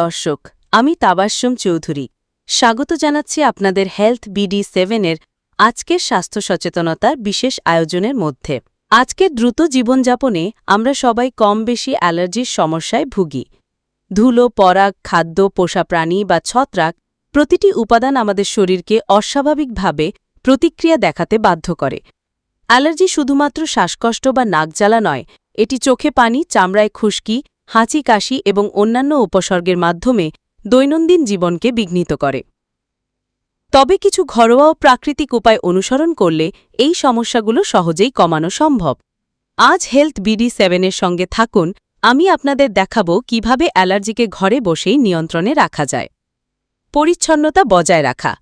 দর্শক, আমি তাবাস্যম চৌধুরী। স্বাগত জানাচ্ছি আপনাদের হেলথ বিডি সেভেনের আজকের স্বাস্থ্য সচেতনতার বিশেষ আয়োজনের মধ্যে। আজকের দ্রুত জীবনযাপনে আমরা সবাই কম বেশি অ্যালার্জির সমস্যায় ভুগি। ধুলো, পরাগ, খাদ্য, পোষা প্রাণী বা ছত্রাক প্রতিটি উপাদান আমাদের শরীরকে অস্বাভাবিকভাবে প্রতিক্রিয়া দেখাতে বাধ্য করে। অ্যালার্জি শুধুমাত্র শ্বাসকষ্ট বা নাক জ্বালা নয়, এটি চোখে পানি, চামড়ায় খুশকি হাঁচি, কাশি এবং অন্যান্য উপসর্গের মাধ্যমে দৈনন্দিন জীবনকে বিঘ্নিত করে। তবে কিছু ঘরোয়া ও প্রাকৃতিক উপায় অনুসরণ করলে এই সমস্যাগুলো সহজেই কমানো সম্ভব। আজ হেলথ বিডি সেভেনের সঙ্গে থাকুন, আমি আপনাদের দেখাবো কীভাবে অ্যালার্জিকে ঘরে বসেই নিয়ন্ত্রণে রাখা যায়। পরিচ্ছন্নতা বজায় রাখা।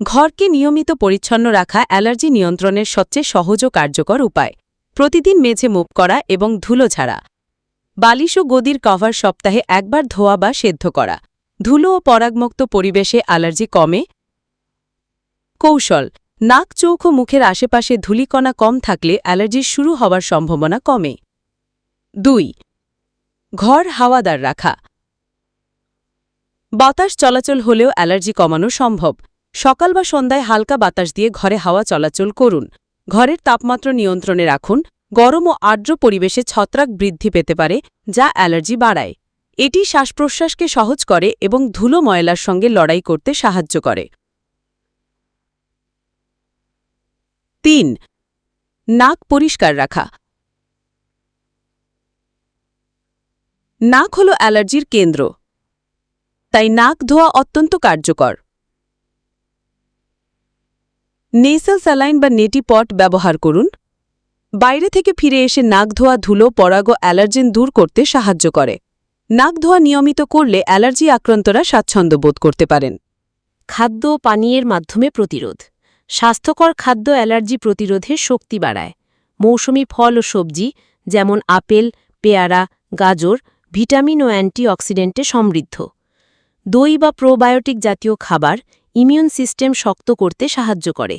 ঘরকে নিয়মিত পরিচ্ছন্ন রাখা অ্যালার্জি নিয়ন্ত্রণের সবচেয়ে সহজ ও কার্যকর উপায়। প্রতিদিন মেঝে মুভ করা এবং ধুলো ছাড়া বালিশ ও গদির কভার সপ্তাহে একবার ধোয়া বা সেদ্ধ করা। ধুলো ও পরাগমুক্ত পরিবেশে অ্যালার্জি কমে। কৌশল, নাক, চোখ মুখের আশেপাশে ধূলিকণা কম থাকলে অ্যালার্জির শুরু হওয়ার সম্ভাবনা কমে। দুই, ঘর হাওয়াদার রাখা। বাতাস চলাচল হলেও অ্যালার্জি কমানো সম্ভব। সকাল বা সন্ধ্যায় হালকা বাতাস দিয়ে ঘরে হাওয়া চলাচল করুন। ঘরের তাপমাত্রা নিয়ন্ত্রণে রাখুন। গরম ও আর্দ্র পরিবেশে ছত্রাক বৃদ্ধি পেতে পারে, যা অ্যালার্জি বাড়ায়। এটি শ্বাসপ্রশ্বাসকে সহজ করে এবং ধুলো ময়লার সঙ্গে লড়াই করতে সাহায্য করে। তিন, নাক পরিষ্কার রাখা। নাক হল অ্যালার্জির কেন্দ্র, তাই নাক ধোয়া অত্যন্ত কার্যকর। নেসাল স্যালাইন বা নেটি পট ব্যবহার করুন। বাইরে থেকে ফিরে এসে নাক ধোয়া ধুলো, পরাগ অ্যালার্জেন দূর করতে সাহায্য করে। নাক ধোয়া নিয়মিত করলে অ্যালার্জি আক্রান্তরা স্বাচ্ছন্দ্য বোধ করতে পারেন। খাদ্য পানীয়ের মাধ্যমে প্রতিরোধ। স্বাস্থ্যকর খাদ্য অ্যালার্জি প্রতিরোধে শক্তি বাড়ায়। মৌসুমি ফল ও সবজি, যেমন আপেল, পেয়ারা, গাজর, ভিটামিন ও অ্যান্টিঅক্সিডেন্টে সমৃদ্ধ। দই বা প্রোবায়োটিক জাতীয় খাবার ইমিউন সিস্টেম শক্ত করতে সাহায্য করে।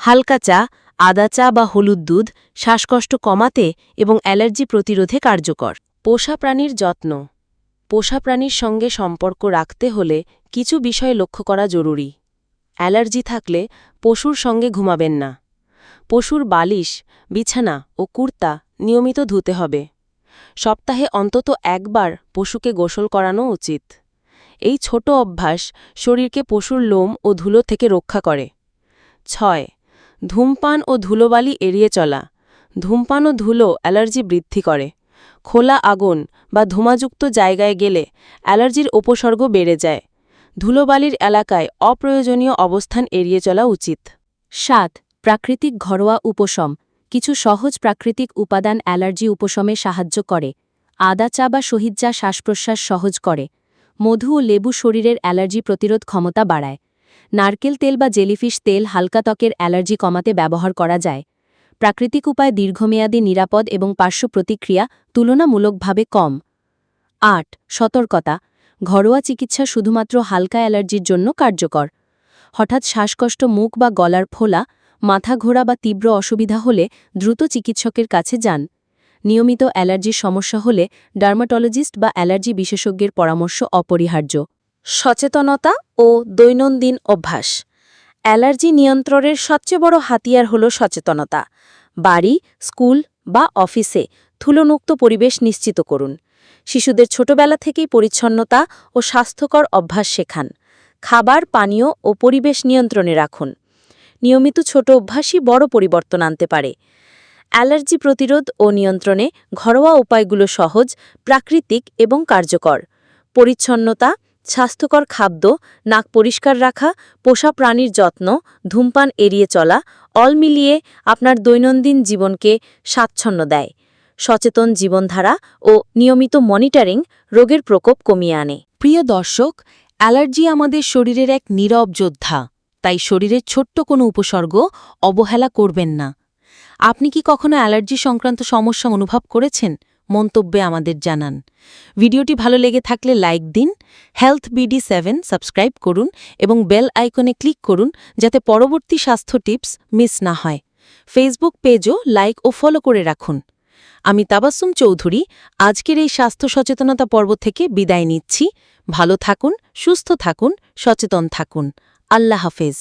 হালকা চা আদা চা বা হলুদ দুধ শ্বাসকষ্ট কমাতে এবং অ্যালার্জি প্রতিরোধে কার্যকর। পোষা প্রাণীর যত্ন। পোষা প্রাণীর সঙ্গে সম্পর্ক রাখতে হলে কিছু বিষয় লক্ষ্য করা জরুরি। অ্যালার্জি থাকলে পশুর সঙ্গে ঘুমাবেন না। পশুর বালিশ, বিছানা ও কুর্তা নিয়মিত ধুতে হবে। সপ্তাহে অন্তত একবার পশুকে গোসল করানো উচিত। এই ছোট অভ্যাস শরীরকে পশুর লোম ও ধুলো থেকে রক্ষা করে। ছয় ধূমপান ও ধুলোবালি এড়িয়ে চলা। ধূমপান ও ধুলো অ্যালার্জি বৃদ্ধি করে। খোলা আগুন বা ধুমাযুক্ত জায়গায় গেলে অ্যালার্জির উপসর্গ বেড়ে যায়। ধুলোবালির এলাকায় অপ্রয়োজনীয় অবস্থান এড়িয়ে চলা উচিত। সাত, প্রাকৃতিক ঘরোয়া উপশম। কিছু সহজ প্রাকৃতিক উপাদান অ্যালার্জি উপশমে সাহায্য করে। আদা চা বা চা শ্বাসপ্রশ্বাস সহজ করে। মধু ও লেবু শরীরের অ্যালার্জি প্রতিরোধ ক্ষমতা বাড়ায়। নারকেল তেল বা জেলিফিশ তেল হালকা ত্বকের অ্যালার্জি কমাতে ব্যবহার করা যায়। প্রাকৃতিক উপায় দীর্ঘমেয়াদী, নিরাপদ এবং পার্শ্ব প্রতিক্রিয়া তুলনামূলকভাবে কম। আট, সতর্কতা। ঘরোয়া চিকিৎসা শুধুমাত্র হালকা অ্যালার্জির জন্য কার্যকর। হঠাৎ শ্বাসকষ্ট, মুখ বা গলার ফোলা, মাথা ঘোরা বা তীব্র অসুবিধা হলে দ্রুত চিকিৎসকের কাছে যান। নিয়মিত অ্যালার্জির সমস্যা হলে ডার্মাটোলজিস্ট বা অ্যালার্জি বিশেষজ্ঞের পরামর্শ অপরিহার্য। সচেতনতা ও দৈনন্দিন অভ্যাস। অ্যালার্জি নিয়ন্ত্রণের সবচেয়ে বড় হাতিয়ার হল সচেতনতা। বাড়ি, স্কুল বা অফিসে থুলোমুক্ত পরিবেশ নিশ্চিত করুন। শিশুদের ছোটবেলা থেকেই পরিচ্ছন্নতা ও স্বাস্থ্যকর অভ্যাস শেখান। খাবার, পানীয় ও পরিবেশ নিয়ন্ত্রণে রাখুন। নিয়মিত ছোট অভ্যাসই বড় পরিবর্তন আনতে পারে। অ্যালার্জি প্রতিরোধ ও নিয়ন্ত্রণে ঘরোয়া উপায়গুলো সহজ, প্রাকৃতিক এবং কার্যকর। পরিচ্ছন্নতা স্বাস্থ্যকর খাদ্য, নাক পরিষ্কার রাখা, পোষা প্রাণীর যত্ন, ধূমপান এড়িয়ে চলা, অল মিলিয়ে আপনার দৈনন্দিন জীবনকে স্বাচ্ছন্দ্য দেয়। সচেতন জীবনধারা ও নিয়মিত মনিটরিং রোগের প্রকোপ কমিয়ে আনে। প্রিয় দর্শক, অ্যালার্জি আমাদের শরীরের এক নীরব যোদ্ধা, তাই শরীরের ছোট্ট কোনো উপসর্গ অবহেলা করবেন না। আপনি কি কখনো অ্যালার্জি সংক্রান্ত সমস্যা অনুভব করেছেন? মন্তব্যে আমাদের জানান। ভিডিওটি ভালো লেগে থাকলে লাইক দিন, হেলথ বিডি সেভেন সাবস্ক্রাইব করুন এবং বেল আইকনে ক্লিক করুন যাতে পরবর্তী স্বাস্থ্য টিপস মিস না হয়। ফেসবুক পেজও লাইক ও ফলো করে রাখুন। আমি তাবাসুম চৌধুরী, আজকের এই স্বাস্থ্য সচেতনতা পর্ব থেকে বিদায় নিচ্ছি। ভালো থাকুন, সুস্থ থাকুন, সচেতন থাকুন। আল্লাহ হাফেজ।